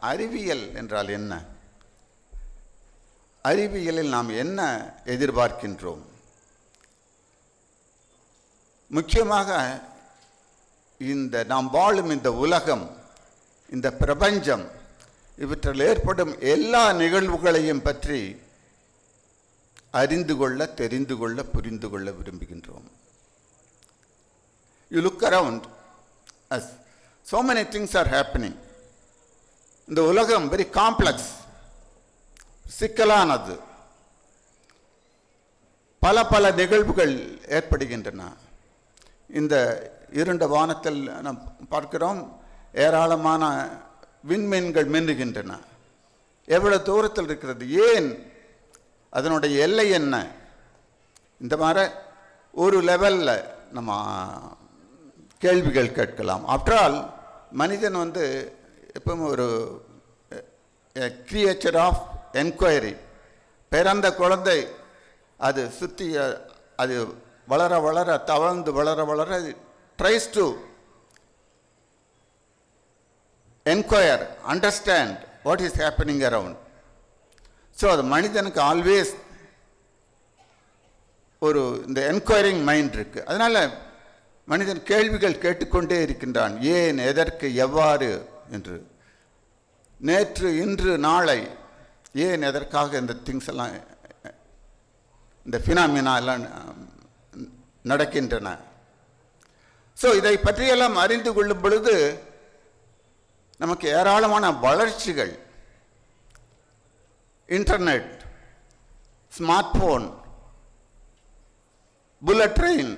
அறிவியல் என்றால் என்ன? அறிவியலில் நாம் என்ன எதிர்பார்க்கின்றோம்? முக்கியமாக இந்த நாம் வாழும் இந்த உலகம் இந்த பிரபஞ்சம் இவற்றில் ஏற்படும் எல்லா நிகழ்வுகளையும் பற்றி அறிந்து கொள்ள தெரிந்து கொள்ள புரிந்து கொள்ள விரும்புகின்றோம். You look around us so many things are happening இந்த உலகம் வெரி காம்ப்ளெக்ஸ் சிக்கலானது. பல பல நிகழ்வுகள் ஏற்படுகின்றன. இந்த இருண்ட வானத்தில் நாம் பார்க்கிறோம் ஏராளமான விண்மீன்கள் மின்னுகின்றன. எவ்வளவு தூரத்தில் இருக்கிறது? ஏன்? அதனுடைய எல்லை என்ன? இந்த மாதிரி ஒரு லெவலில் நம்ம கேள்விகள் கேட்கலாம். ஆஃப்டர் ஆல் மனிதன் வந்து எப்பவும் ஒரு கிரியேச்சர் ஆஃப் என்கொயரி பிறந்த குழந்தை அது சுற்றி அது வளர வளர தவழ்ந்து வளர வளர tries to enquire understand what is happening around so அது மனிதனுக்கு ஆல்வேஸ் ஒரு இந்த என்கொயரிங் மைண்ட் இருக்குது அதனால் மனிதன் கேள்விகள் கேட்டுக்கொண்டே இருக்கின்றான். ஏன் எதற்கு எவ்வாறு என்று. நேற்று இன்று நாளை ஏன் எதற்காக இந்த திங்ஸ் எல்லாம் இந்த ஃபினாமினா எல்லாம் நடக்கின்றன? ஸோ இதை பற்றியெல்லாம் அறிந்து கொள்ளும் பொழுது நமக்கு ஏராளமான வளர்ச்சிகள். Internet smart phone bullet train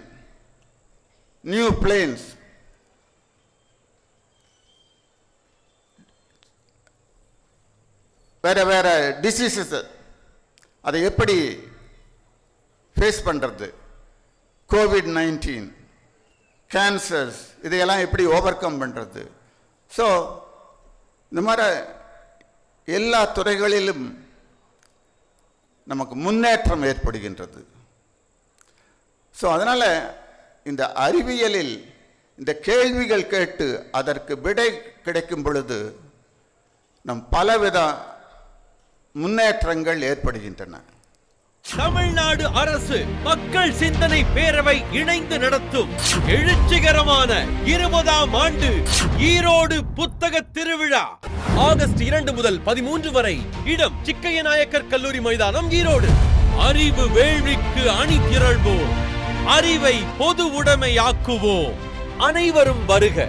new planes வேறு வேறு டிசீசஸ் அதை எப்படி ஃபேஸ் பண்ணுறது கோவிட் நைன்டீன் கேன்சர்ஸ் இதையெல்லாம் எப்படி ஓவர் கம் பண்ணுறது ஸோ இந்த மாதிரி எல்லா துறைகளிலும் நமக்கு முன்னேற்றம் ஏற்படுகின்றது. ஸோ அதனால் இந்த அறிவியலில் இந்த கேள்விகள் கேட்டு அதற்கு விடை கிடைக்கும் பொழுது நம் பலவித முன்னேற்றங்கள் ஏற்படுகின்றன. தமிழ்நாடு அரசு மக்கள் சிந்தனை பேரவை இணைந்து நடத்தும் எழுச்சிகரமான இருபதாம் ஆண்டு ஈரோடு புத்தக திருவிழா. ஆகஸ்ட் இரண்டு முதல் பதிமூன்று வரை இடம் சிக்கைய நாயக்கர் கல்லூரி மைதானம் ஈரோடு. அறிவு வேள்விக்கு அணி திரள்வோம். அறிவை பொது உடைமையாக்குவோம். அனைவரும் வருக.